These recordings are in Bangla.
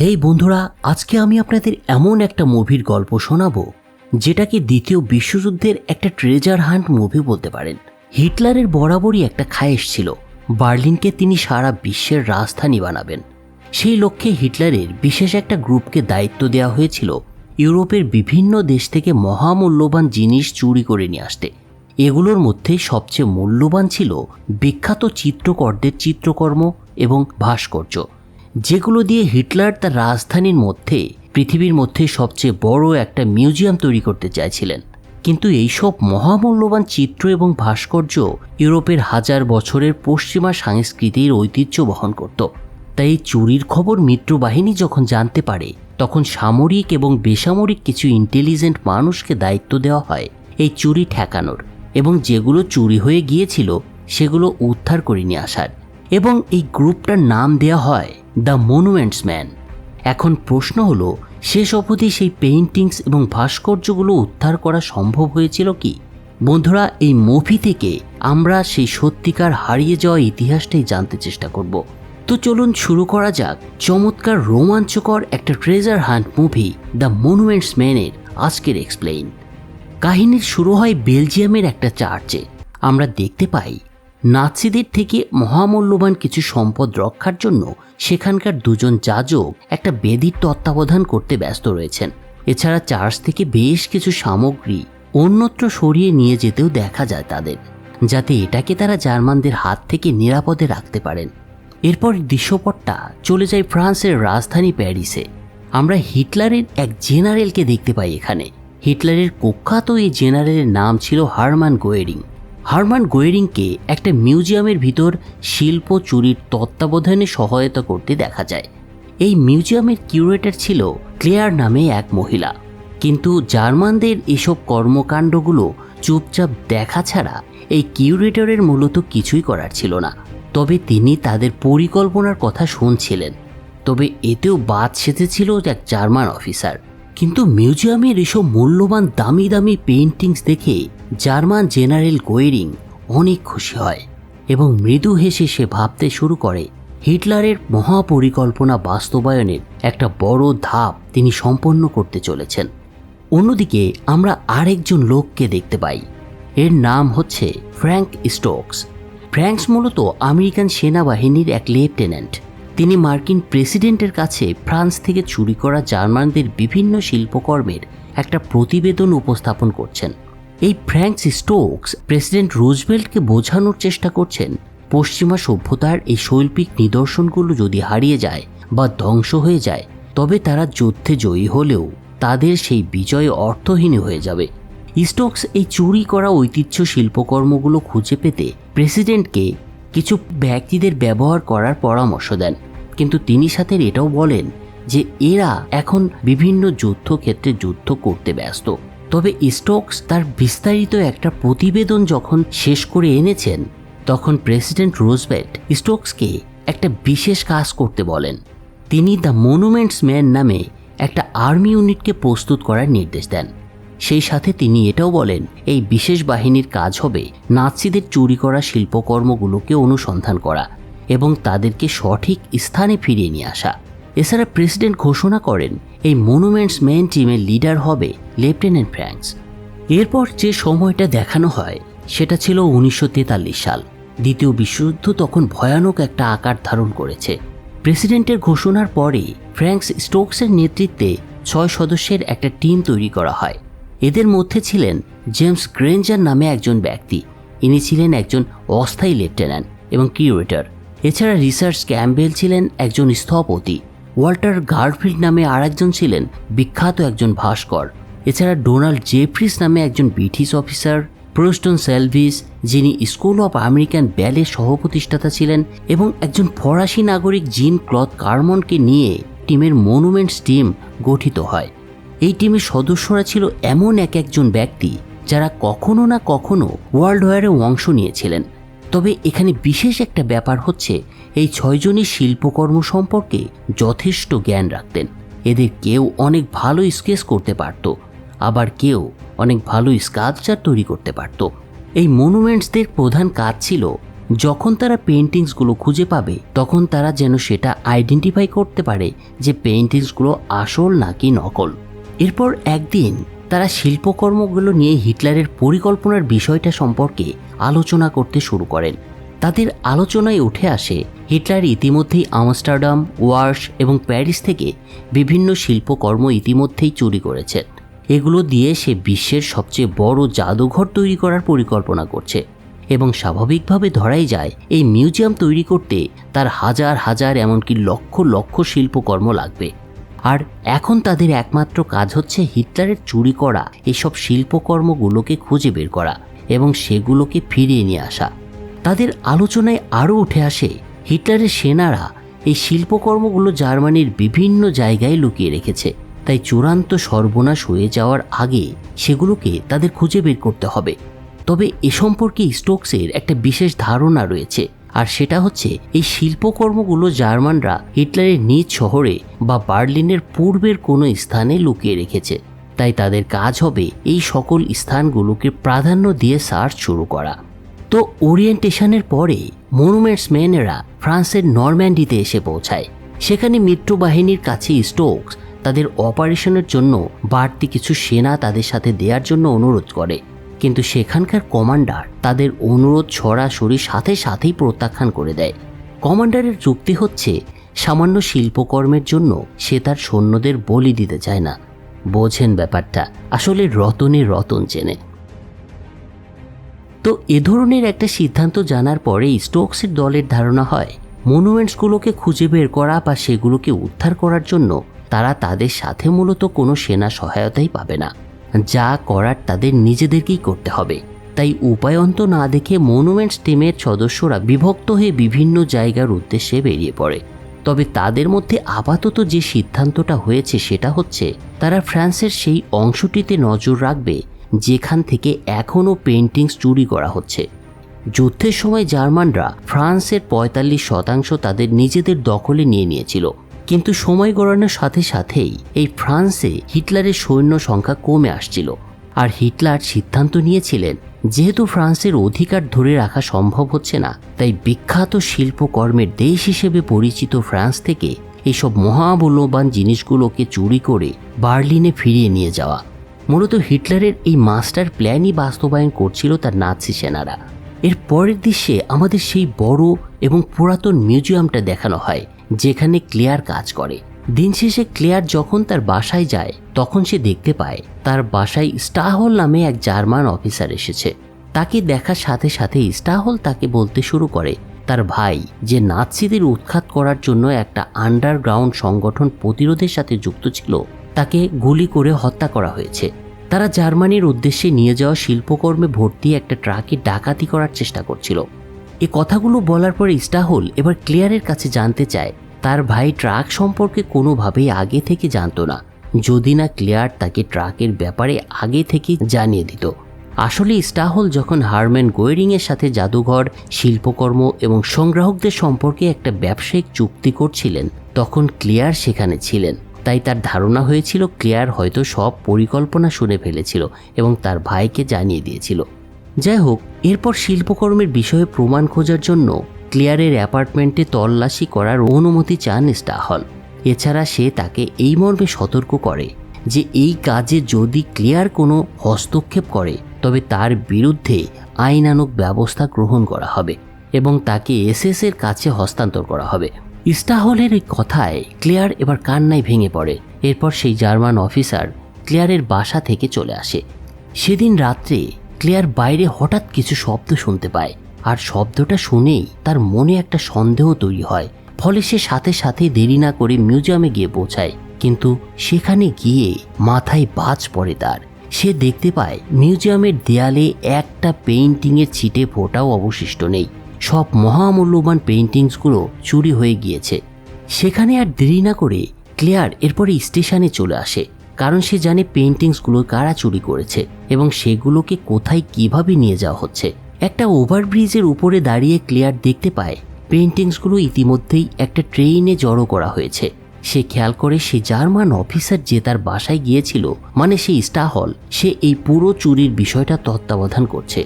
হেই বন্ধুরা, আজকে আমি আপনাদের এমন একটা মুভির গল্প শোনাবো, যেটাকে দ্বিতীয় বিশ্বযুদ্ধের একটা ট্রেজার হান্ট মুভি বলতে পারেন। হিটলারের বরাবরই একটা খায়েশ ছিল, বার্লিনকে তিনি সারা বিশ্বের রাজধানী বানাবেন। সেই লক্ষ্যে হিটলারের বিশেষ একটা গ্রুপকে দায়িত্ব দেওয়া হয়েছিল, ইউরোপের বিভিন্ন দেশ থেকে মহামূল্যবান জিনিস চুরি করে নিয়ে আসতে। এগুলোর মধ্যে সবচেয়ে মূল্যবান ছিল বিখ্যাত চিত্রকরদের চিত্রকর্ম এবং ভাস্কর্য। যেগুলো দিয়ে হিটলার তার রাজধানীর মধ্যে, পৃথিবীর মধ্যে সবচেয়ে বড় একটা মিউজিয়াম তৈরি করতে চাইছিলেন। কিন্তু এইসব মহামূল্যবান চিত্র এবং ভাস্কর্য ইউরোপের হাজার বছরের পশ্চিমা সংস্কৃতির ঐতিহ্য বহন করত। তাই এই চুরির খবর মিত্রবাহিনী যখন জানতে পারে, তখন সামরিক এবং বেসামরিক কিছু ইন্টেলিজেন্ট মানুষকে দায়িত্ব দেওয়া হয় এই চুরি ঠেকানোর এবং যেগুলো চুরি হয়ে গিয়েছিল, সেগুলো উদ্ধার করে নিয়ে আসার। এবং এই গ্রুপটার নাম দেওয়া হয় দ্য মনুমেন্টস ম্যান। এখন প্রশ্ন হলো, শেষ অবধি সেই পেইন্টিংস এবং ভাস্কর্যগুলো উদ্ধার করা সম্ভব হয়েছিল কি? বন্ধুরা, এই মুভি থেকে আমরা সেই সত্যিকার হারিয়ে যাওয়া ইতিহাসটাই জানতে চেষ্টা করব। তো চলুন শুরু করা যাক চমৎকার রোমাঞ্চকর একটা treasure hunt movie the monuments ম্যানের আজকের এক্সপ্লেইন। কাহিনীর শুরু হয় বেলজিয়ামের একটা চার্চে। আমরা দেখতে পাই নাৎসিদের থেকে মহামূল্যবান কিছু সম্পদ রক্ষার জন্য সেখানকার দুজন যাজক একটা বেদির তত্ত্বাবধান করতে ব্যস্ত রয়েছেন। এছাড়া চার্চ থেকে বেশ কিছু সামগ্রী অন্যত্র সরিয়ে নিয়ে যেতেও দেখা যায় তাদের, যাতে এটাকে তারা জার্মানদের হাত থেকে নিরাপদে রাখতে পারেন। এরপর দৃশ্যপটটা চলে যায় ফ্রান্সের রাজধানী প্যারিসে। আমরা হিটলারের এক জেনারেলকে দেখতে পাই এখানে। হিটলারের কুখ্যাত এই জেনারেলের নাম ছিল হারমান গোয়েরিং। হারমান গোয়েরিংকে একটা মিউজিয়ামের ভিতর শিল্প চুরির তত্ত্বাবধানে সহায়তা করতে দেখা যায়। এই মিউজিয়ামের কিউরেটর ছিল ক্লেয়ার নামে এক মহিলা। কিন্তু জার্মানদের এসব কর্মকাণ্ডগুলো চুপচাপ দেখা ছাড়া এই কিউরেটরের মূলত কিছুই করার ছিল না। তবে তিনি তাদের পরিকল্পনার কথা শুনছিলেন। তবে এতেও বাদ সেধেছিল এক জার্মান অফিসার। কিন্তু মিউজিয়ামের এসব মূল্যবান দামি দামি পেইন্টিংস দেখে জার্মান জেনারেল গোয়েরিং অনেক খুশি হয় এবং মৃদু হেসে সে ভাবতে শুরু করে, হিটলারের মহাপরিকল্পনা বাস্তবায়নের একটা বড় ধাপ তিনি সম্পন্ন করতে চলেছেন। অন্যদিকে আমরা আরেকজন লোককে দেখতে পাই। এর নাম হচ্ছে ফ্র্যাঙ্ক স্টোকস। ফ্র্যাঙ্কস মূলত আমেরিকান সেনাবাহিনীর এক লেফটেন্যান্ট। তিনি মার্কিন প্রেসিডেন্টের কাছে ফ্রান্স থেকে চুরি করা জার্মানদের বিভিন্ন শিল্পকর্মের একটা প্রতিবেদন উপস্থাপন করছেন। এই ফ্র্যাঙ্কস স্টোকস প্রেসিডেন্ট রুজভেল্টকে বোঝানোর চেষ্টা করছেন, পশ্চিমা সভ্যতার এই শৈল্পিক নিদর্শনগুলো যদি হারিয়ে যায় বা ধ্বংস হয়ে যায়, তবে তারা যুদ্ধে জয়ী হলেও তাদের সেই বিজয় অর্থহীন হয়ে যাবে। স্টোকস এই চুরি করা ঐতিহ্য শিল্পকর্মগুলো খুঁজে পেতে প্রেসিডেন্টকে কিছু ব্যক্তিদের ব্যবহার করার পরামর্শ দেন। কিন্তু তিনি সাথে এটাও বলেন যে এরা এখন বিভিন্ন যুদ্ধক্ষেত্রে যুদ্ধ করতে ব্যস্ত। তবে স্টোকস তার বিস্তারিত একটা প্রতিবেদন যখন শেষ করে এনেছেন, তখন প্রেসিডেন্ট রোজবেট স্টোকসকে একটা বিশেষ কাজ করতে বলেন। তিনি দ্য মনুমেন্টস ম্যান নামে একটা আর্মি ইউনিটকে প্রস্তুত করার নির্দেশ দেন। সেই সাথে তিনি এটাও বলেন, এই বিশেষ বাহিনীর কাজ হবে নাৎসিদের চুরি করা শিল্পকর্মগুলোকে অনুসন্ধান করা এবং তাদেরকে সঠিক স্থানে ফিরিয়ে নিয়ে আসা। এছাড়া প্রেসিডেন্ট ঘোষণা করেন, এই মনুমেন্টস মেন টিমের লিডার হবে লেফটেন্যান্ট ফ্র্যাঙ্কস। এরপর যে সময়টা দেখানো হয়, সেটা ছিল উনিশশো তেতাল্লিশ সাল। দ্বিতীয় বিশ্বযুদ্ধ তখন ভয়ানক একটা আকার ধারণ করেছে। প্রেসিডেন্টের ঘোষণার পরে ফ্র্যাঙ্কস স্টোকসের নেতৃত্বে ছয় সদস্যের একটা টিম তৈরি করা হয়। এদের মধ্যে ছিলেন জেমস গ্রেঞ্জার নামে একজন ব্যক্তি। ইনি ছিলেন একজন অস্থায়ী লেফটেন্যান্ট এবং কিউরেটর। এছাড়া রিসার্চ ক্যাম্বেল ছিলেন একজন স্থপতি। ওয়াল্টার গার্ফিল্ড নামে আরেকজন ছিলেন বিখ্যাত একজন ভাস্কর। এছাড়া ডোনাল্ড জেফ্রিস নামে একজন ব্রিটিশ অফিসার প্রোস্টন সেলভিস, যিনি স্কুল অফ আমেরিকান ব্যালের সহপ্রতিষ্ঠাতা ছিলেন এবং একজন ফরাসি নাগরিক জিন ক্লথ কার্মনকে নিয়ে টিমের মনুমেন্টস টিম গঠিত হয়। এই টিমের সদস্যরা ছিল এমন এক একজন ব্যক্তি যারা কখনো না কখনো ওয়ার্ল্ড ওয়ারে অংশ নিয়েছিলেন। তবে এখানে বিশেষ একটা ব্যাপার হচ্ছে এই ছয়জনই শিল্পকর্ম সম্পর্কে যথেষ্ট জ্ঞান রাখতেন। এদের কেউ অনেক ভালো স্কেচ করতে পারত, আবার কেউ অনেক ভালো স্কাল্পচার তৈরি করতে পারত। এই মনুমেন্টসদের প্রধান কাজ ছিল, যখন তারা পেন্টিংসগুলো খুঁজে পাবে, তখন তারা যেন সেটা আইডেন্টিফাই করতে পারে যে পেন্টিংসগুলো আসল নাকি নকল। এরপর একদিন তারা শিল্পকর্মগুলো নিয়ে হিটলারের পরিকল্পনার বিষয়টা সম্পর্কে আলোচনা করতে শুরু করেন। তাদের আলোচনায় উঠে আসে হিটলার ইতিমধ্যেই আমস্টারডাম ওয়ার্স এবং প্যারিস থেকে বিভিন্ন শিল্পকর্ম ইতিমধ্যেই চুরি করেছেন এগুলো দিয়ে সে বিশ্বের সবচেয়ে বড় জাদুঘর তৈরি করার পরিকল্পনা করছে এবং স্বাভাবিকভাবে ধরাই যায় এই মিউজিয়াম তৈরি করতে তার হাজার হাজার এমনকি লক্ষ লক্ষ শিল্পকর্ম লাগবে। আর এখন তাদের একমাত্র কাজ হচ্ছে হিটলারের চুরি করা এসব শিল্পকর্মগুলোকে খুঁজে বের করা এবং সেগুলোকে ফিরিয়ে নিয়ে আসা। তাদের আলোচনায় আরও উঠে আসে হিটলারের সেনারা এই শিল্পকর্মগুলো জার্মানির বিভিন্ন জায়গায় লুকিয়ে রেখেছে। তাই চূড়ান্ত সর্বনাশ হয়ে যাওয়ার আগে সেগুলোকে তাদের খুঁজে বের করতে হবে। তবে এ সম্পর্কে স্টোকসের একটা বিশেষ ধারণা রয়েছে, আর সেটা হচ্ছে এই শিল্পকর্মগুলো জার্মানরা হিটলারের নিজ শহরে বা বার্লিনের পূর্বের কোনো স্থানে লুকিয়ে রেখেছে। তাই তাদের কাজ হবে এই সকল স্থানগুলোকে প্রাধান্য দিয়ে সার্চ শুরু করা। তো ওরিয়েন্টেশনের পরে মনুমেন্টস ম্যানেরা ফ্রান্সের নরম্যান্ডিতে এসে পৌঁছায়। সেখানে মিত্র বাহিনীর কাছে স্টোকস তাদের অপারেশনের জন্য বাড়তি কিছু সেনা তাদের সাথে দেওয়ার জন্য অনুরোধ করে। কিন্তু সেখানকার কমান্ডার তাদের অনুরোধ সরাসরি সাথে সাথেই প্রত্যাখ্যান করে দেয়। কমান্ডারের যুক্তি হচ্ছে, সামান্য শিল্পকর্মের জন্য সে তার সৈন্যদের বলি দিতে চায় না। বোঝেন ব্যাপারটা। আসলে রতনে রতন চেনে। তো এ ধরনের একটা সিদ্ধান্ত জানার পরেই স্টোকসের দলের ধারণা হয়, মনুমেন্টসগুলোকে খুঁজে বের করা বা সেগুলোকে উদ্ধার করার জন্য তারা তাদের সাথে মূলত কোনো সেনা সহায়তাই পাবে না। যা করার তাদের নিজেদেরকেই করতে হবে। তাই উপায়ন্ত না দেখে মনুমেন্টস টিমের সদস্যরা বিভক্ত হয়ে বিভিন্ন জায়গার উদ্দেশ্যে বেরিয়ে পড়ে। তবে তাদের মধ্যে আপাতত যে সিদ্ধান্তটা হয়েছে সেটা হচ্ছে, তারা ফ্রান্সের সেই অংশটিতে নজর রাখবে যেখান থেকে এখনও পেন্টিংস চুরি করা হচ্ছে। যুদ্ধের সময় জার্মানরা ফ্রান্সের পঁয়তাল্লিশ শতাংশ তাদের নিজেদের দখলে নিয়ে নিয়েছিল। কিন্তু সময় গড়ানোর সাথে সাথেই এই ফ্রান্সে হিটলারের সৈন্য সংখ্যা কমে আসছিল। আর হিটলার সিদ্ধান্ত নিয়েছিলেন, যেহেতু ফ্রান্সের অধিকার ধরে রাখা সম্ভব হচ্ছে না, তাই বিখ্যাত শিল্পকর্মের দেশ হিসেবে পরিচিত ফ্রান্স থেকে এসব মহামূল্যবান জিনিসগুলোকে চুরি করে বার্লিনে ফিরিয়ে নিয়ে যাওয়া। মূলত হিটলারের এই মাস্টার প্ল্যানই বাস্তবায়ন করছিল তার নাৎসি সেনারা। এর পরের দৃশ্যে আমাদের সেই বড় এবং পুরাতন মিউজিয়ামটা দেখানো হয়, যেখানে ক্লেয়ার কাজ করে। দিন শেষে ক্লেয়ার যখন তার বাসায় যায়, তখন সে দেখতে পায়, তার বাসায় স্টাহল নামে এক জার্মান অফিসার এসেছে। তাকে দেখার সাথে সাথে স্টাহল তাকে বলতে শুরু করে, তার ভাই, যে নাৎসিদের উৎখাত করার জন্য একটা আন্ডারগ্রাউন্ড সংগঠন প্রতিরোধের সাথে যুক্ত ছিল তাকে গুলি করে হত্যা করা হয়েছে। তারা জার্মানির উদ্দেশ্যে নিয়ে যাওয়া শিল্পকর্মে ভর্তি একটা ট্রাকে ডাকাতি করার চেষ্টা করছিল। এ কথাগুলো বলার পরে ইস্টাহল এবার ক্লিয়ারের কাছে জানতে চায়, তার ভাই ট্রাক সম্পর্কে কোনোভাবেই আগে থেকে জানতো না, যদি না ক্লিয়ার তাকে ট্রাকের ব্যাপারে আগে থেকে জানিয়ে দিত। আসলে স্টাহল যখন হারম্যান গোয়েরিংয়ের সাথে জাদুঘর, শিল্পকর্ম এবং সংগ্রাহকদের সম্পর্কে একটা ব্যবসায়িক চুক্তি করছিলেন, তখন ক্লিয়ার সেখানে ছিলেন। তাই তার ধারণা হয়েছিল ক্লেয়ার হয়তো সব পরিকল্পনা শুনে ফেলেছিল এবং তার ভাইকে জানিয়ে দিয়েছিল। যাই হোক, এরপর শিল্পকর্মের বিষয়ে প্রমাণ খোঁজার জন্য ক্লিয়ারের অ্যাপার্টমেন্টে তল্লাশি করার অনুমতি চান স্টাহল। এছাড়া সে তাকে এই মর্মে সতর্ক করে যে এই কাজে যদি ক্লিয়ার কোনো হস্তক্ষেপ করে, তবে তার বিরুদ্ধে আইনানুক ব্যবস্থা গ্রহণ করা হবে এবং তাকে এসএস এর কাছে হস্তান্তর করা হবে। ইস্টাহলের এই কথায়, ক্লেয়ার এবার কান্নায় ভেঙে পড়ে। এরপর সেই জার্মান অফিসার ক্লেয়ারের বাসা থেকে চলে আসে। সেদিন রাত্রে ক্লেয়ার বাইরে হঠাৎ কিছু শব্দ শুনতে পায়। আর শব্দটা শুনেই তার মনে একটা সন্দেহ তৈরি হয়। ফলে সে সাথে সাথে দেরি না করে মিউজিয়ামে গিয়ে পৌঁছায়। কিন্তু সেখানে গিয়ে মাথায় বাজ পড়ে তার। সে দেখতে পায়, মিউজিয়ামের দেয়ালে একটা পেইন্টিংয়ের ছিটে ফোটাও অবশিষ্ট নেই। সব মহামূল্যবান পেইন্টিংসগুলো চুরি হয়ে গিয়েছে। সেখানে আর দেরি না করে ক্লেয়ার এরপরে স্টেশনে চলে আসে, কারণ সে জানে পেইন্টিংসগুলো কারা চুরি করেছে এবং সেগুলোকে কোথায় কীভাবে নিয়ে যাওয়া হচ্ছে। একটা ওভারব্রিজের উপরে দাঁড়িয়ে ক্লেয়ার দেখতে পায়, পেইন্টিংসগুলো ইতিমধ্যেই একটা ট্রেইনে জড়ো করা হয়েছে। সে খেয়াল করে সে জার্মান অফিসার যে তার বাসায় গিয়েছিল মানে সেই স্টাহল, সে এই পুরো চুরির বিষয়টা তত্ত্বাবধান করছে।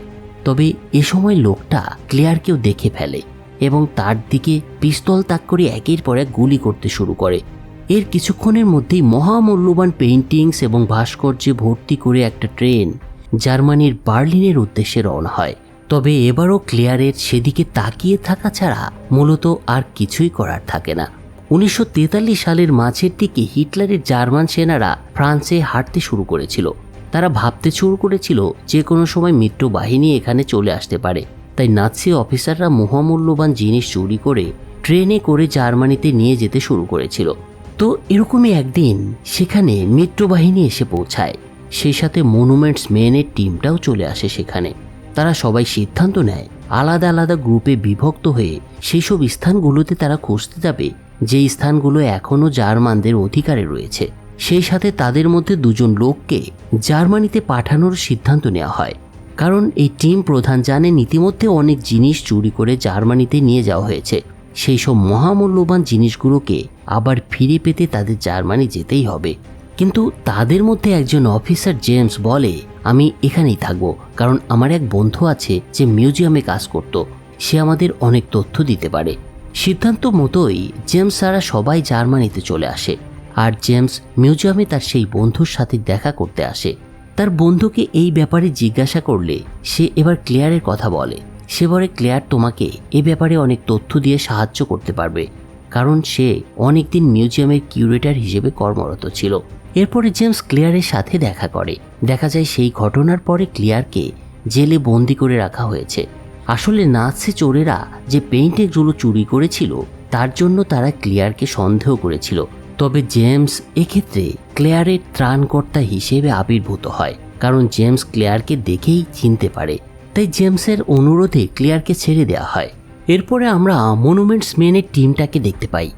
তবে এ সময় লোকটা ক্লিয়ারকেও দেখে ফেলে এবং তার দিকে পিস্তল তাক করে একের পর এক গুলি করতে শুরু করে। এর কিছুক্ষণের মধ্যেই মহামূল্যবান পেইন্টিংস এবং ভাস্কর্যে ভর্তি করে একটা ট্রেন জার্মানির বার্লিনের উদ্দেশ্যে রওনা হয়। তবে এবারও ক্লিয়ারের সেদিকে তাকিয়ে থাকা ছাড়া মূলত আর কিছুই করার থাকে না। উনিশশো তেতাল্লিশ সালের মাঝের দিকে হিটলারের জার্মান সেনারা ফ্রান্সে হাঁটতে শুরু করেছিল। তারা ভাবতে শুরু করেছিল যে কোনো সময় মিত্র বাহিনী এখানে চলে আসতে পারে। তাই নাৎসি অফিসাররা মহামূল্যবান জিনিস চুরি করে ট্রেনে করে জার্মানিতে নিয়ে যেতে শুরু করেছিল। তো এরকমই একদিন সেখানে মিত্রবাহিনী এসে পৌঁছায়। সেই সাথে মনুমেন্টস মেনের টিমটাও চলে আসে সেখানে। তারা সবাই সিদ্ধান্ত নেয়, আলাদা আলাদা গ্রুপে বিভক্ত হয়ে সেই সব স্থানগুলোতে তারা খুঁজতে যাবে যে স্থানগুলো এখনও জার্মানদের অধিকারে রয়েছে। সেই সাথে তাদের মধ্যে দুজন লোককে জার্মানিতে পাঠানোর সিদ্ধান্ত নেওয়া হয়। কারণ এই টিম প্রধান জানেন ইতিমধ্যে অনেক জিনিস চুরি করে জার্মানিতে নিয়ে যাওয়া হয়েছে। সেই সব মহামূল্যবান জিনিসগুলোকে আবার ফিরে পেতে তাদের জার্মানি যেতেই হবে। কিন্তু তাদের মধ্যে একজন অফিসার জেমস বলে, আমি এখানেই থাকব, কারণ আমার এক বন্ধু আছে যে মিউজিয়ামে কাজ করত। সে আমাদের অনেক তথ্য দিতে পারে। সিদ্ধান্ত মতোই জেমস সারা সবাই জার্মানিতে চলে আসে। আর জেমস মিউজিয়ামে তার সেই বন্ধুর সাথে দেখা করতে আসে। তার বন্ধুকে এই ব্যাপারে জিজ্ঞাসা করলে সে এবার ক্লেয়ারের কথা বলে। সে বলে, ক্লিয়ার, তোমাকে এ ব্যাপারে অনেক তথ্য দিয়ে সাহায্য করতে পারবে। কারণ সে অনেকদিন মিউজিয়ামের কিউরেটর হিসেবে কর্মরত ছিল। এরপরে জেমস ক্লেয়ারের সাথে দেখা করে। দেখা যায়, সেই ঘটনার পরে ক্লেয়ারকে জেলে বন্দি করে রাখা হয়েছে। আসলে নাৎসি চোরেরা যে পেইন্টিংগুলো চুরি করেছিল, তার জন্য তারা ক্লিয়ারকে সন্দেহ করেছিল। তবে জেমস এক্ষেত্রে ক্লেয়ারের ত্রাণকর্তা হিসেবে আবির্ভূত হয়, কারণ জেমস ক্লেয়ারকে দেখেই চিনতে পারে। তাই জেমসের অনুরোধে ক্লেয়ারকে ছেড়ে দেওয়া হয়। এরপরে আমরা মনুমেন্টস মেনের টিমটাকে দেখতে পাই।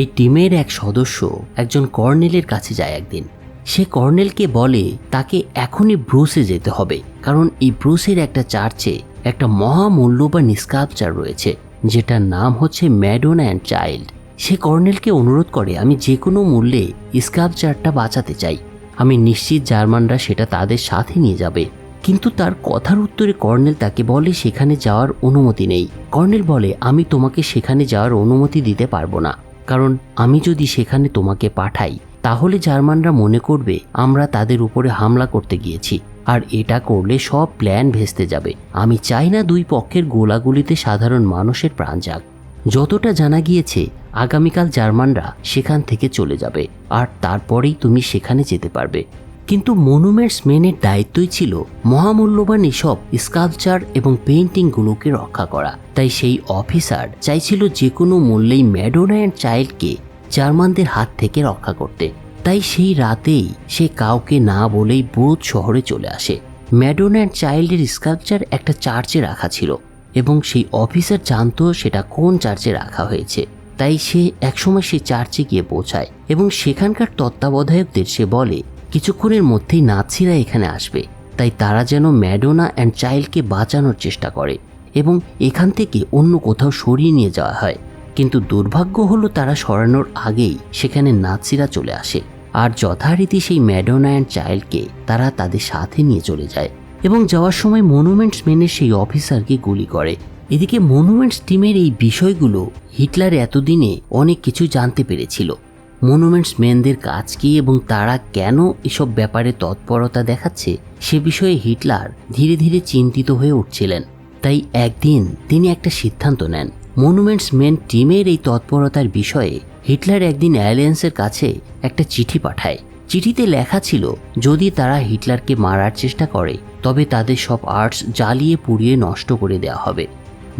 এই টিমের এক সদস্য একজন কর্নেলের কাছে যায় একদিন। সে কর্নেলকে বলে, তাকে এখনই ব্রুসে যেতে হবে, কারণ এই ব্রুসের একটা চার্চে একটা মহামূল্যবান স্কাল্পচার রয়েছে, যেটার নাম হচ্ছে ম্যাডোনা অ্যান্ড চাইল্ড। সে কর্নেলকে অনুরোধ করে আমি যে কোনো মূল্যে স্কাল্পচারটা বাঁচাতে চাই। আমি নিশ্চিত জার্মানরা সেটা তাদের সাথে নিয়ে যাবে। কিন্তু তার কথার উত্তরে কর্নেল তাকে বলে, সেখানে যাওয়ার অনুমতি নেই। কর্নেল বলে, আমি তোমাকে সেখানে যাওয়ার অনুমতি দিতে পারব না। কারণ আমি যদি সেখানে তোমাকে পাঠাই, তাহলে জার্মানরা মনে করবে আমরা তাদের উপরে হামলা করতে গিয়েছি। আর এটা করলে সব প্ল্যান ভেস্তে যাবে। আমি চাই না দুই পক্ষের গোলাগুলিতে সাধারণ মানুষের প্রাণ যাক। যতটা জানা গিয়েছে আগামীকাল জার্মানরা সেখান থেকে চলে যাবে, আর তারপরেই তুমি সেখানে যেতে পারবে। কিন্তু মনুমেন্টস মেনের দায়িত্বই ছিল মহামূল্যবান এসব স্কাল্পচার এবং পেন্টিংগুলোকে রক্ষা করা। তাই সেই অফিসার চাইছিল যে কোনো মূল্যেই ম্যাডোনা অ্যান্ড চাইল্ডকে জার্মানদের হাত থেকে রক্ষা করতে। তাই সেই রাতেই সে কাউকে না বলেই ব্রোধ শহরে চলে আসে। ম্যাডোনা অ্যান্ড চাইল্ডের স্কাল্পচার একটা চার্চে রাখা ছিল এবং সেই অফিসার জানতো সেটা কোন চার্চে রাখা হয়েছে। তাই সে একসময় সে চার্চে গিয়ে পৌঁছায় এবং সেখানকার তত্ত্বাবধায়কদের সে বলে, কিছুক্ষণের মধ্যেই নাৎসিরা এখানে আসবে। তাই তারা যেন ম্যাডোনা অ্যান্ড চাইল্ডকে বাঁচানোর চেষ্টা করে এবং এখান থেকে অন্য কোথাও সরিয়ে নিয়ে যাওয়া হয়। কিন্তু দুর্ভাগ্য হলো তারা সরানোর আগেই সেখানে নাৎসিরা চলে আসে। আর যথারীতি সেই ম্যাডোনা অ্যান্ড চাইল্ডকে তারা তাদের সাথে নিয়ে চলে যায় এবং যাওয়ার সময় মনুমেন্টস মেনে সেই অফিসারকে গুলি করে। এদিকে মনুমেন্টস টিমের এই বিষয়গুলো হিটলার এতদিনে অনেক কিছু জানতে পেরেছিল। মনুমেন্টস মেনদের কাজ কি এবং তারা কেন এসব ব্যাপারে তৎপরতা দেখাচ্ছে, সে বিষয়ে হিটলার ধীরে ধীরে চিন্তিত হয়ে উঠছিলেন। তাই একদিন তিনি একটা সিদ্ধান্ত নেন। মনুমেন্টস মেন টিমের এই তৎপরতার বিষয়ে হিটলার একদিন অ্যালিয়েন্সের কাছে একটা চিঠি পাঠায়। চিঠিতে লেখা ছিল, যদি তারা হিটলারকে মারার চেষ্টা করে, তবে তাদের সব আর্টস জ্বালিয়ে পুড়িয়ে নষ্ট করে দেওয়া হবে।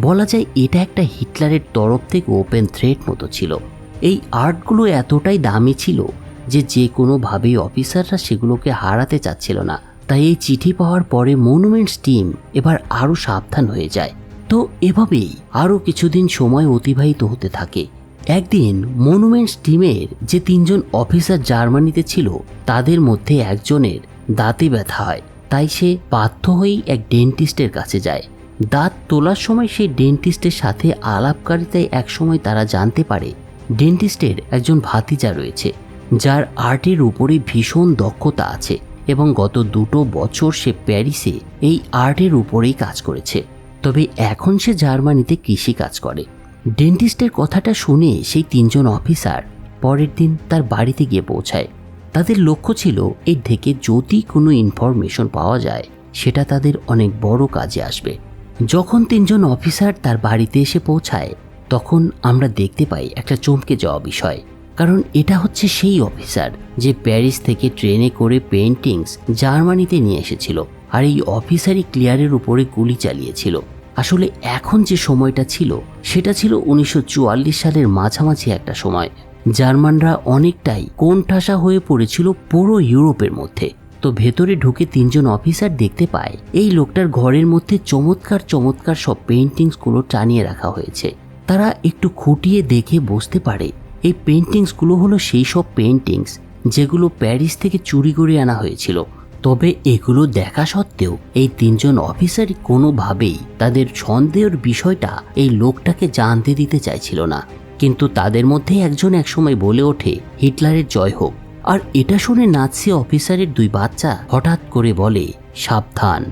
বলা যায় এটা একটা হিটলারের তরফ থেকে ওপেন থ্রেট মতো ছিল। এই আর্টগুলো এতটাই দামি ছিল যে যে কোনোভাবেই অফিসাররা সেগুলোকে হারাতে চাচ্ছিল না। তাই এই চিঠি পাওয়ার পরে মনুমেন্টস টিম এবার আরও সাবধান হয়ে যায়। তো এভাবেই আরও কিছুদিন সময় অতিবাহিত হতে থাকে। একদিন মনুমেন্টস টিমের যে তিনজন অফিসার জার্মানিতে ছিল, তাদের মধ্যে একজনের দাঁতে ব্যথা হয়। তাই সে বাধ্য হয়েই এক ডেন্টিস্টের কাছে যায়। দাঁত তোলার সময় সেই ডেন্টিস্টের সাথে আলাপকারিতায় একসময় তারা জানতে পারে, ডেন্টিস্টের একজন ভাতিজা রয়েছে, যার আর্টের উপরে ভীষণ দক্ষতা আছে এবং গত দুটো বছর সে প্যারিসে এই আর্টের উপরেই কাজ করেছে। তবে এখন সে জার্মানিতে কৃষি কাজ করে। ডেন্টিস্টের কথাটা শুনে সেই তিনজন অফিসার পরের দিন তার বাড়িতে গিয়ে পৌঁছায়। তাদের লক্ষ্য ছিল এর থেকে যদি কোনো ইনফরমেশন পাওয়া যায়, সেটা তাদের অনেক বড় কাজে আসবে। যখন তিনজন অফিসার তার বাড়িতে এসে পৌঁছায়, তখন আমরা দেখতে পাই একটা চমকে যাওয়া বিষয়। কারণ এটা হচ্ছে সেই অফিসার যে প্যারিস থেকে ট্রেনে করে পেন্টিংস জার্মানিতে নিয়ে এসেছিল আর এই অফিসারই ক্লিয়ারের উপরে গুলি চালিয়েছিল। আসলে এখন যে সময়টা ছিল, সেটা ছিল উনিশশো চুয়াল্লিশ সালের মাঝামাঝি একটা সময়। জার্মানরা অনেকটাই কোণঠাসা হয়ে পড়েছিল পুরো ইউরোপের মধ্যে। তো ভেতরে ঢুকে তিনজন অফিসার দেখতে পায়। এই লোকটার ঘরের মধ্যে চমৎকার চমৎকার সব পেন্টিংসগুলো টানিয়ে রাখা হয়েছে। তারা একটু খুঁটিয়ে দেখে বুঝতে পারে, এই পেন্টিংসগুলো হলো সেই সব পেন্টিংস যেগুলো প্যারিস থেকে চুরি করে আনা হয়েছিল। তবে এগুলো দেখা সত্ত্বেও এই তিনজন অফিসারই কোনোভাবেই তাদের সন্দেহের বিষয়টা এই লোকটাকে জানতে দিতে চাইছিল না। কিন্তু তাদের মধ্যে একজন একসময় বলে ওঠে, হিটলারের জয় হোক। আর এটা শুনে নাৎসি অফিসারের দুই বাচ্চা হঠাৎ করে বলে, সাবধান।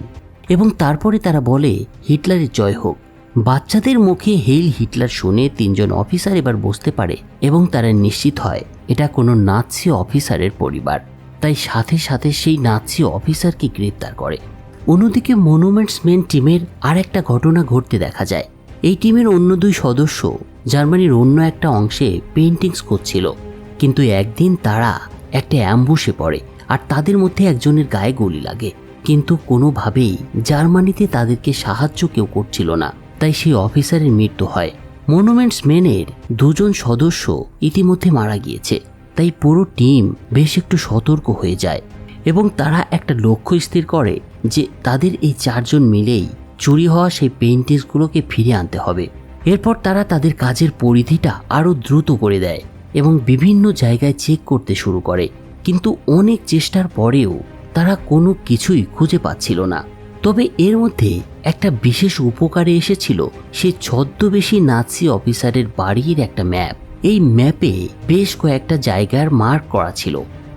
এবং তারপরে তারা বলে, হিটলারের জয় হোক। বাচ্চাদের মুখে হেইল হিটলার শুনে তিনজন অফিসার এবার বুঝতে পারে এবং তারা নিশ্চিত হয়, এটা কোনো নাৎসি অফিসারের পরিবার। তাই সাথে সাথে সেই নাৎসি অফিসারকে গ্রেপ্তার করে। অন্যদিকে মনুমেন্টস মেন টিমের আর একটা ঘটনা ঘটতে দেখা যায়। এই টিমের অন্য দুই সদস্য জার্মানির অন্য একটা অংশে পেন্টিংস করছিল কিন্তু একদিন তারা একটা অ্যাম্বুসে পড়ে আর তাদের মধ্যে একজনের গায়ে গুলি লাগে। কিন্তু কোনোভাবেই জার্মানিতে তাদেরকে সাহায্য কেউ করছিল না, তাই সেই অফিসারের মৃত্যু হয়। মনুমেন্টস মেনের দুজন সদস্য ইতিমধ্যে মারা গিয়েছে, তাই পুরো টিম বেশ একটু সতর্ক হয়ে যায় এবং তারা একটা লক্ষ্য স্থির করে যে তাদের এই চারজন মিলেই চুরি হওয়া সেই পেইন্টিংসগুলোকে ফিরে আনতে হবে। এরপর তারা তাদের কাজের পরিধিটা আরও দ্রুত করে দেয়। এবং বিভিন্ন জায়গায় চেক করতে শুরু করে। কিন্তু অনেক চেষ্টার পরেও তারা কোনো কিছুই খুঁজে পাচ্ছিল না। তবে এর মধ্যে একটা বিশেষ উপকারে এসেছিল সে ছদ্মবেশী নাৎসি অফিসারের বাড়ির একটা ম্যাপ। এই ম্যাপে বেশ কয়েকটা জায়গার মার্ক করা ছিল।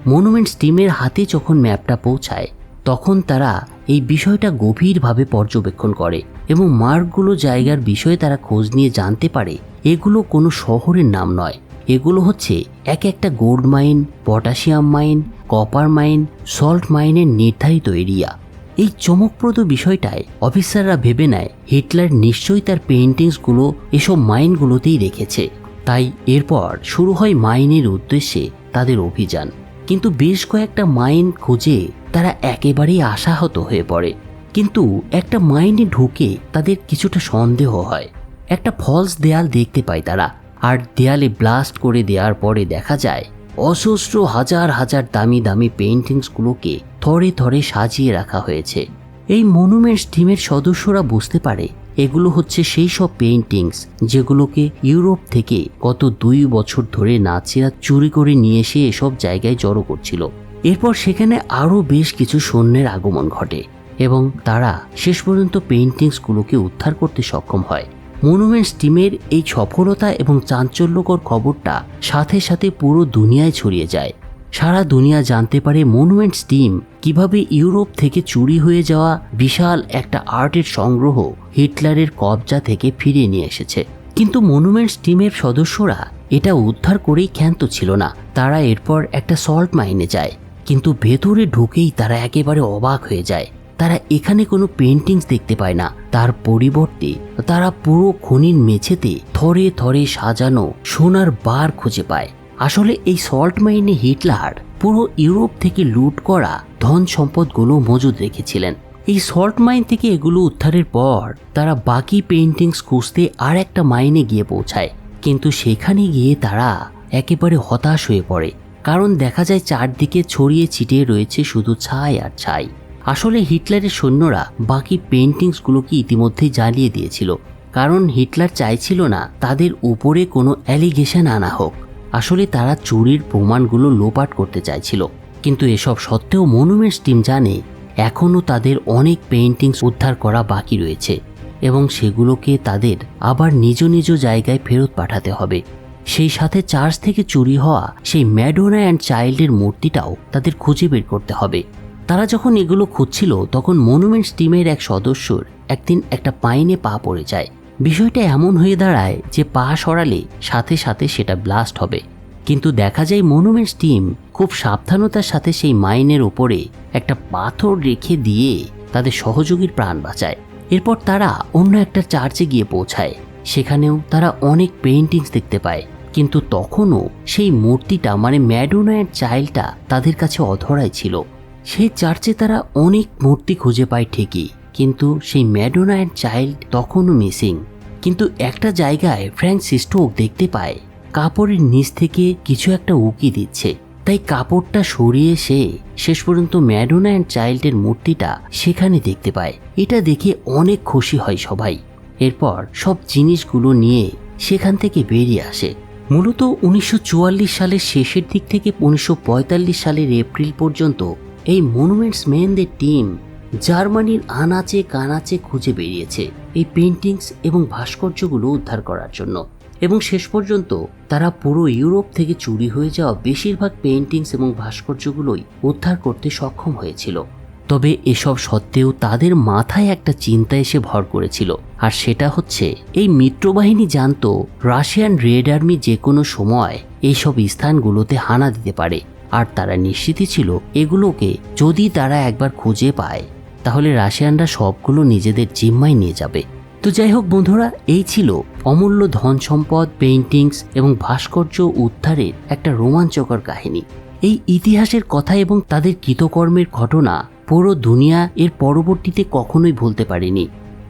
মনুমেন্টস টিমের হাতে যখন ম্যাপটা পৌঁছায়, তখন তারা এই বিষয়টা গভীরভাবে পর্যবেক্ষণ করে এবং মার্কগুলো জায়গার বিষয়ে তারা খোঁজ নিয়ে জানতে পারে, এগুলো কোনো শহরের নাম নয়। এগুলো হচ্ছে এক একটা gold mine potassium mine copper mine salt মাইনের নির্ধারিত এরিয়া এই চমকপ্রদ বিষয়টায় অফিসাররা ভেবে নেয় হিটলার নিশ্চয়ই তার পেন্টিংসগুলো এসব মাইনগুলোতেই রেখেছে। তাই এরপর শুরু হয় মাইনের উদ্দেশ্যে তাদের অভিযান। কিন্তু বেশ কয়েকটা মাইন খুঁজে তারা একেবারেই আশাহত হয়ে পড়ে। কিন্তু একটা মাইনে ঢুকে তাদের কিছুটা সন্দেহ হয়। একটা ফলস দেয়াল দেখতে পায় তারা। আর দেয়ালে ব্লাস্ট করে দেওয়ার পরে দেখা যায় অসহস্র হাজার হাজার দামি দামি পেইন্টিংসগুলোকে থরে থরে সাজিয়ে রাখা হয়েছে। এই মনুমেন্টস টিমের সদস্যরা বুঝতে পারে, এগুলো হচ্ছে সেই সব পেইন্টিংস যেগুলোকে ইউরোপ থেকে গত দুই বছর ধরে নাচিরা চুরি করে নিয়ে এসে এসব জায়গায় জড়ো করছিল। এরপর সেখানে আরও বেশ কিছু সৈন্যের আগমন ঘটে এবং তারা শেষ পর্যন্ত পেইন্টিংসগুলোকে উদ্ধার করতে সক্ষম হয়। মনুমেন্টস টিমের এই সফলতা এবং চাঞ্চল্যকর খবরটা সাথে সাথে পুরো দুনিয়ায় ছড়িয়ে যায়। সারা দুনিয়া জানতে পারে মনুমেন্টস টিম কীভাবে ইউরোপ থেকে চুরি হয়ে যাওয়া বিশাল একটা আর্টের সংগ্রহ হিটলারের কবজা থেকে ফিরিয়ে নিয়ে এসেছে। কিন্তু মনুমেন্টস টিমের সদস্যরা এটা উদ্ধার করেই ক্ষান্ত ছিল না। তারা এরপর একটা সল্ট মাইনে যায়, কিন্তু ভেতরে ঢুকেই তারা একেবারে অবাক হয়ে যায়। তারা এখানে কোনো পেন্টিংস দেখতে পায় না। তার পরিবর্তে তারা পুরো খনির মেঝেতে থরে থরে সাজানো সোনার বার খুঁজে পায়। আসলে এই সল্ট মাইনে হিটলার পুরো ইউরোপ থেকে লুট করা ধন সম্পদগুলো মজুদ রেখেছিলেন। এই সল্ট মাইন থেকে এগুলো উদ্ধারের পর তারা বাকি পেন্টিংস খুঁজতে আর একটা মাইনে গিয়ে পৌঁছায়। কিন্তু সেখানে গিয়ে তারা একেবারে হতাশ হয়ে পড়ে। কারণ দেখা যায় চারদিকে ছড়িয়ে ছিটিয়ে রয়েছে শুধু ছাই আর ছাই। আসলে হিটলারের সৈন্যরা বাকি পেন্টিংসগুলোকে ইতিমধ্যেই জ্বালিয়ে দিয়েছিল। কারণ হিটলার চাইছিল না তাদের উপরে কোনো অ্যালিগেশন আনা হোক। আসলে তারা চুরির প্রমাণগুলো লোপাট করতে চাইছিল। কিন্তু এসব সত্ত্বেও মনুমেন্টস টিম জানে, এখনও তাদের অনেক পেন্টিংস উদ্ধার করা বাকি রয়েছে এবং সেগুলোকে তাদের আবার নিজ নিজ জায়গায় ফেরত পাঠাতে হবে। সেই সাথে চার্চ থেকে চুরি হওয়া সেই ম্যাডোনা অ্যান্ড চাইল্ডের মূর্তিটাও তাদের খুঁজে বের করতে হবে। তারা যখন এগুলো খুঁজছিল, তখন মনুমেন্টস টিমের এক সদস্যর একদিন একটা পাইনে পা পড়ে যায়। বিষয়টা এমন হয়ে দাঁড়ায় যে পা সরালে সাথে সাথে সেটা ব্লাস্ট হবে। কিন্তু দেখা যায় মনুমেন্টস টিম খুব সাবধানতার সাথে সেই মাইনের ওপরে একটা পাথর রেখে দিয়ে তাদের সহযোগীর প্রাণ বাঁচায়। এরপর তারা অন্য একটা চার্চে গিয়ে পৌঁছায়। সেখানেও তারা অনেক পেইন্টিংস দেখতে পায়। কিন্তু তখনও সেই মূর্তিটা মানে ম্যাডোনায়ের চাইল্ডটা তাদের কাছে অধরাই ছিল। সেই চার্চে তারা অনেক মূর্তি খুঁজে পায় ঠিকই, কিন্তু সেই ম্যাডোনায়ের চাইল্ড তখনও মিসিং। কিন্তু একটা জায়গায় ফ্র্যাঙ্ক সিস্টোক দেখতে পায়, কাপড়ের নিচ থেকে কিছু একটা উকি দিচ্ছে। তাই কাপড়টা সরিয়ে সে শেষ পর্যন্ত ম্যাডোনা অ্যান্ড চাইল্ডের মূর্তিটা সেখানে দেখতে পায়। এটা দেখে অনেক খুশি হয় সবাই। এরপর সব জিনিসগুলো নিয়ে সেখান থেকে বেরিয়ে আসে। মূলত উনিশশো চুয়াল্লিশ সালের শেষের দিক থেকে উনিশশো পঁয়তাল্লিশ সালের এপ্রিল পর্যন্ত এই মনুমেন্টস ম্যানদের টিম জার্মানির আনাচে কানাচে খুঁজে বেরিয়েছে এই পেন্টিংস এবং ভাস্কর্যগুলো উদ্ধার করার জন্য। এবং শেষ পর্যন্ত তারা পুরো ইউরোপ থেকে চুরি হয়ে যাওয়া বেশিরভাগ পেন্টিংস এবং ভাস্কর্যগুলোই উদ্ধার করতে সক্ষম হয়েছিল। তবে এসব সত্ত্বেও তাদের মাথায় একটা চিন্তা এসে ভর করেছিল। আর সেটা হচ্ছে, এই মিত্রবাহিনী জানত রাশিয়ান রেড আর্মি যে কোনো সময় এইসব স্থানগুলোতে হানা দিতে পারে। আর তারা নিশ্চিতই ছিল এগুলোকে যদি তারা একবার খুঁজে পায়, তাহলে রাশিয়ানরা সবগুলো নিজেদের জিম্মায় নিয়ে যাবে। তো যাই হোক বন্ধুরা, এই ছিল অমূল্য ধন সম্পদ পেইন্টিংস এবং ভাস্কর্য উদ্ধারের একটা রোমাঞ্চকর কাহিনী। এই ইতিহাসের কথা এবং তাদের কৃতকর্মের ঘটনা পুরো দুনিয়া এর পরবর্তীতে কখনোই ভুলতে পারেনি।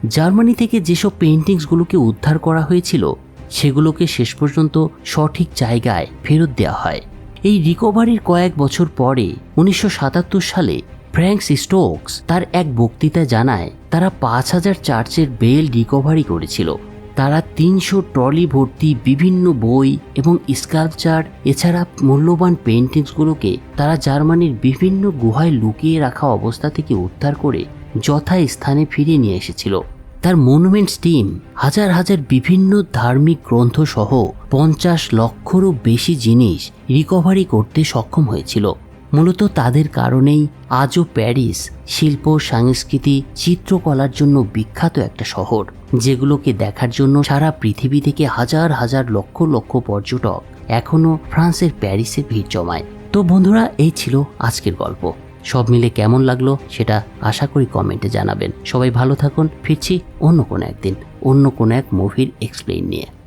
জার্মানি থেকে যেসব পেইন্টিংসগুলোকে উদ্ধার করা হয়েছিল, সেগুলোকে শেষ পর্যন্ত সঠিক জায়গায় ফেরত দেওয়া হয়। এই রিকভারির কয়েক বছর পরে, উনিশশো সাতাত্তর সালে ফ্র্যাঙ্কস স্টোকস তার এক বক্তৃতা জানায়, তারা পাঁচ হাজার চার্চের বেল রিকভারি করেছিল। তারা তিনশো ট্রলি ভর্তি বিভিন্ন বই এবং স্কাল্পচার, এছাড়া মূল্যবান পেন্টিংসগুলোকে তারা জার্মানির বিভিন্ন গুহায় লুকিয়ে রাখা অবস্থা থেকে উদ্ধার করে যথা স্থানে ফিরিয়ে নিয়ে এসেছিল। তার মনুমেন্টস টিম হাজার হাজার বিভিন্ন ধার্মিক গ্রন্থ সহ পঞ্চাশ লক্ষরও বেশি জিনিস রিকভারি করতে সক্ষম হয়েছিল। মূলত তাদের কারণেই আজও প্যারিস শিল্প, সংস্কৃতি, চিত্রকলার জন্য বিখ্যাত একটা শহর, যেগুলোকে দেখার জন্য সারা পৃথিবী থেকে হাজার হাজার লক্ষ লক্ষ পর্যটক এখনও ফ্রান্সের প্যারিসে ভিড় জমায়। তো বন্ধুরা, এই ছিল আজকের গল্প। সব মিলে কেমন লাগল সেটা আশা করি কমেন্টে জানাবেন। সবাই ভালো থাকুন, ফিরছি অন্য কোনো একদিন, অন্য কোনো এক মুভির এক্সপ্লেইন নিয়ে।